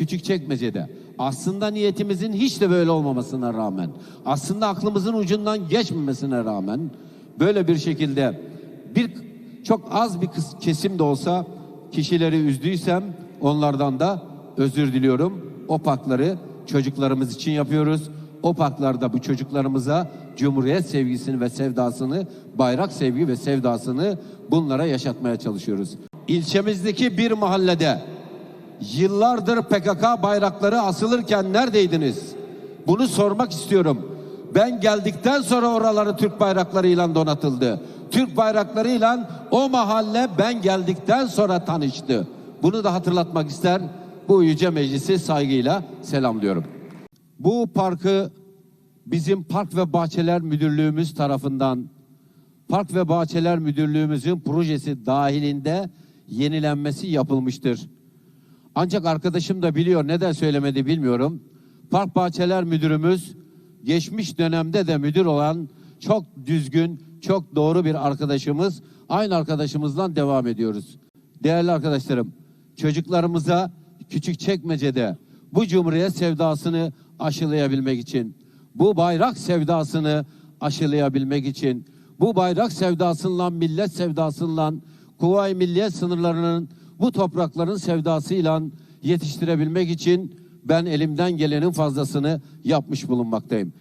Küçükçekmece'de. Aslında niyetimizin hiç de böyle olmamasına rağmen, aslında aklımızın ucundan geçmemesine rağmen böyle bir şekilde bir çok az bir kesim de olsa kişileri üzdüysem onlardan da özür diliyorum. O parkları çocuklarımız için yapıyoruz. O parklarda bu çocuklarımıza Cumhuriyet sevgisini ve sevdasını, bayrak sevgi ve sevdasını bunlara yaşatmaya çalışıyoruz. İlçemizdeki bir mahallede yıllardır PKK bayrakları asılırken neredeydiniz? Bunu sormak istiyorum. Ben geldikten sonra oraları Türk bayraklarıyla donatıldı. Türk bayraklarıyla o mahalle ben geldikten sonra tanıştı. Bunu da hatırlatmak ister. Bu yüce meclisi saygıyla selamlıyorum. Bu parkı bizim Park ve Bahçeler Müdürlüğümüz tarafından Park ve Bahçeler Müdürlüğümüzün projesi dahilinde yenilenmesi yapılmıştır. Ancak arkadaşım da biliyor neden söylemedi bilmiyorum. Park Bahçeler Müdürümüz geçmiş dönemde de müdür olan çok düzgün, çok doğru bir arkadaşımız. Aynı arkadaşımızdan devam ediyoruz. Değerli arkadaşlarım, çocuklarımıza küçük çekmecede bu cumhuriyet sevdasını aşılayabilmek için, bu bayrak sevdasını aşılayabilmek için, bu bayrak sevdasıyla, millet sevdasıyla, Kuvayi Milliye sınırlarının bu toprakların sevdasıyla yetiştirebilmek için ben elimden gelenin fazlasını yapmış bulunmaktayım.